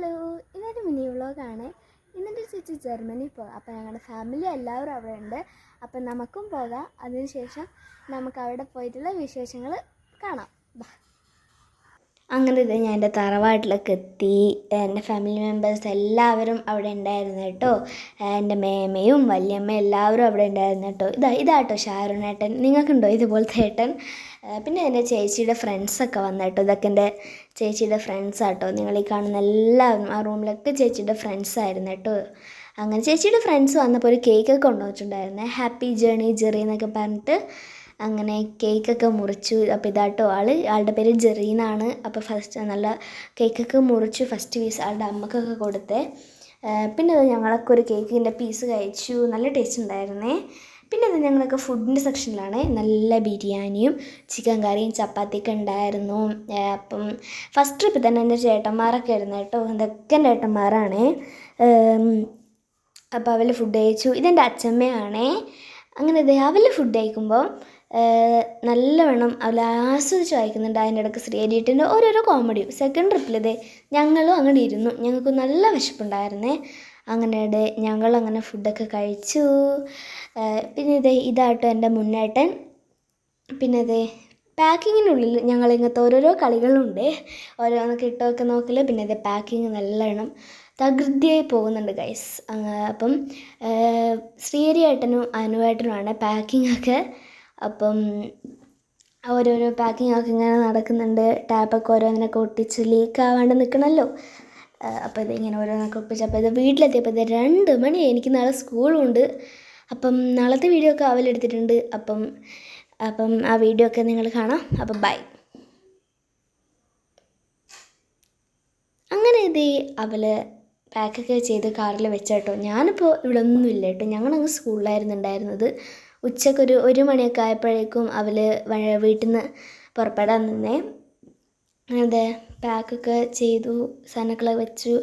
Hello ഇതൊരു mini വ്ളോഗാണ്. ഇന്നത്തെ ചേച്ചി ജർമ്മനി പോകാം അപ്പോൾ ഞങ്ങളുടെ ഫാമിലി എല്ലാവരും അവിടെ ഉണ്ട് അപ്പം നമുക്കും പോകാം. അതിനുശേഷം നമുക്ക് അവിടെ പോയിട്ടുള്ള വിശേഷങ്ങൾ കാണാം. അങ്ങനെ ഇത് ഞാൻ എന്റെ തറവാട്ടിലൊക്കെ എത്തി. എന്റെ ഫാമിലി മെമ്പേഴ്സ് എല്ലാവരും അവിടെ ഉണ്ടായിരുന്നു കേട്ടോ. എന്റെ മേമയും വല്യമ്മ എല്ലാവരും അവിടെ ഉണ്ടായിരുന്നു കേട്ടോ. ഇതാ ഇതാട്ടോ ഷാരുൺ ഏട്ടൻ. നിങ്ങൾക്കുണ്ടോ ഇതുപോലത്തെ ഏട്ടൻ? പിന്നെ എന്റെ ചേച്ചിയുടെ ഫ്രണ്ട്സൊക്കെ വന്നു കേട്ടോ. ഇതൊക്കെ എന്റെ ചേച്ചിയുടെ ഫ്രണ്ട്സ് ആട്ടോ നിങ്ങൾ ഈ കാണുന്ന എല്ലാവരും ആ റൂമിലൊക്കെ ചേച്ചിയുടെ ഫ്രണ്ട്സ് ആയിരുന്നു കേട്ടോ. അങ്ങനെ ചേച്ചിയുടെ ഫ്രണ്ട്സ് വന്നപ്പോൾ ഒരു കേക്കൊക്കെ കൊണ്ടുവച്ചിട്ടുണ്ടായിരുന്നേ. ഹാപ്പി ജേണി ജെറി എന്നൊക്കെ പറഞ്ഞിട്ട് അങ്ങനെ കേക്കൊക്കെ മുറിച്ചു. അപ്പോൾ ഇതാട്ടോ ആൾ ആളുടെ പേര് ജെറീനാണ്. അപ്പോൾ ഫസ്റ്റ് നല്ല കേക്കൊക്കെ മുറിച്ചു. ഫസ്റ്റ് പീസ് ആളുടെ അമ്മക്കൊക്കെ കൊടുത്തേ. പിന്നെ അത് ഞങ്ങളൊക്കെ ഒരു കേക്കിന്റെ പീസ് കഴിച്ചു. നല്ല ടേസ്റ്റ് ഉണ്ടായിരുന്നേ. പിന്നെ അത് ഞങ്ങളൊക്കെ ഫുഡിന്റെ സെക്ഷനിലാണ് നല്ല ബിരിയാണിയും ചിക്കൻ കറിയും ചപ്പാത്തിയൊക്കെ ഉണ്ടായിരുന്നു. അപ്പം ഫസ്റ്റ് ട്രിപ്പിൽ തന്നെ എന്റെ ചേട്ടന്മാരൊക്കെ ആയിരുന്നു കേട്ടോ. ഇതൊക്കെ എന്റെ ഏട്ടന്മാരാണേ. അപ്പോൾ അവൽ ഫുഡ് കഴിച്ചു. ഇതെന്റെ അച്ഛമ്മയാണേ. അങ്ങനെ അവൽ ഫുഡ് കഴിക്കുമ്പോൾ നല്ലവണ്ണം അവൾ ആസ്വദിച്ച് വായിക്കുന്നുണ്ട്. അതിന്റെ ഇടയ്ക്ക് ശ്രീഹരിയേട്ടന്റെ ഓരോരോ കോമഡിയും സെക്കൻഡ് ട്രിപ്പിൽ ഇത് ഞങ്ങളും അങ്ങനെ ഇരുന്നു. ഞങ്ങൾക്ക് നല്ല വിശപ്പുണ്ടായിരുന്നേ. അങ്ങനെ ഞങ്ങളങ്ങനെ ഫുഡൊക്കെ കഴിച്ചു. പിന്നെ ഇതേ ഇതാട്ടോ എന്റെ മുന്നേട്ടൻ. പിന്നെ അതെ പാക്കിങ്ങിനുള്ളിൽ ഞങ്ങൾ ഇങ്ങനത്തെ ഓരോരോ കളികളുണ്ട്. ഓരോന്നൊക്കെ ഇട്ടൊക്കെ നോക്കില്ല പിന്നെ അതെ പാക്കിങ് നല്ലവണ്ണം തകൃതിയായി പോകുന്നുണ്ട് ഗൈസ് അപ്പം ശ്രീഹരി ഏട്ടനും അനുവേട്ടനുമാണ് പാക്കിങ്ങൊക്കെ അപ്പം ഓരോരോ പാക്കിംഗ് ഒക്കെ ഇങ്ങനെ നടക്കുന്നുണ്ട്. ടാപ്പൊക്കെ ഓരോന്നിനൊക്കെ ഒട്ടിച്ച് ലീക്ക് ആവാണ്ട് നിൽക്കണമല്ലോ അപ്പോൾ ഇതിങ്ങനെ ഓരോന്നൊക്കെ ഒപ്പിച്ച് അപ്പോൾ ഇത് വീട്ടിലെത്തിയപ്പോൾ ഇത് രണ്ട് മണി എനിക്ക് നാളെ സ്കൂളുണ്ട് അപ്പം നാളത്തെ വീഡിയോ ഒക്കെ അവലെടുത്തിട്ടുണ്ട് അപ്പം അപ്പം ആ വീഡിയോ ഒക്കെ നിങ്ങൾ കാണാം. അപ്പം ബൈ അങ്ങനെ ഇത് അവൾ പാക്കൊക്കെ ചെയ്ത് കാറിൽ വെച്ചേട്ടോ. ഞാനിപ്പോൾ ഇവിടെ ഒന്നുമില്ല കേട്ടോ. ഞങ്ങളങ്ങ് സ്കൂളിലായിരുന്നു ഉണ്ടായിരുന്നത് ഉച്ചക്കൊരു ഒരു മണിയൊക്കെ ആയപ്പോഴേക്കും അവൾ വീട്ടിൽ നിന്ന് പുറപ്പെടാൻ നിന്നേ. അതെ പാക്കൊക്കെ ചെയ്തു സാധനങ്ങളെ വെച്ചു.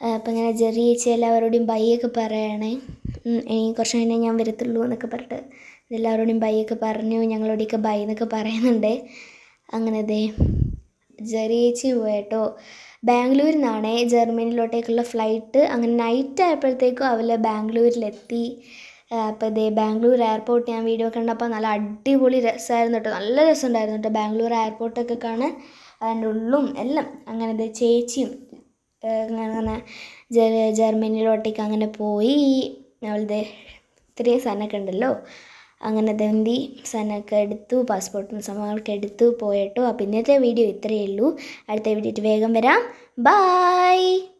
അപ്പം ഇങ്ങനെ ജെറി ചേച്ചി എല്ലാവരോടും ബൈയൊക്കെ പറയണേ. ഇനി കുറച്ച് കഴിഞ്ഞാൽ ഞാൻ വരത്തുള്ളൂ എന്നൊക്കെ പറഞ്ഞിട്ട് എല്ലാവരോടും ബൈയൊക്കെ പറഞ്ഞു. ഞങ്ങളോടൊക്കെ ബൈ എന്നൊക്കെ പറയുന്നുണ്ട്. അങ്ങനെ ദേ. ജെറി പോയട്ടോ ബാംഗ്ലൂരിൽ നിന്നാണേ ജർമ്മനിയിലോട്ടേക്കുള്ള ഫ്ലൈറ്റ്. അങ്ങനെ നൈറ്റ് ആയപ്പോഴത്തേക്കും അവൾ ബാംഗ്ലൂരിലെത്തി. അപ്പോൾ ഇതേ ബാംഗ്ലൂർ എയർപോർട്ട് ഞാൻ വീഡിയോ കണ്ടപ്പോൾ നല്ല അടിപൊളി രസമായിരുന്നു കേട്ടോ നല്ല രസമുണ്ടായിരുന്നു കേട്ടോ ബാംഗ്ലൂർ എയർപോർട്ടൊക്കെ കാണാൻ അതിന്റെ ഉള്ളും എല്ലാം അങ്ങനെ ഇതേ ചേച്ചിയും അങ്ങനെ ജർ ജർമ്മനിയിലോട്ടേക്ക് അങ്ങനെ പോയി. അവളുടെ ഇത്രയും സാധനമൊക്കെ ഉണ്ടല്ലോ. അങ്ങനെ ദന്തി സാധനമൊക്കെ എടുത്തു പാസ്പോർട്ടും സമയങ്ങളൊക്കെ എടുത്തു പോയിട്ടോ. അപ്പം ഇന്നത്തെ വീഡിയോ ഇത്രയേ ഉള്ളൂ. അടുത്ത വീഡിയോ വേഗം വരാം. ബായ്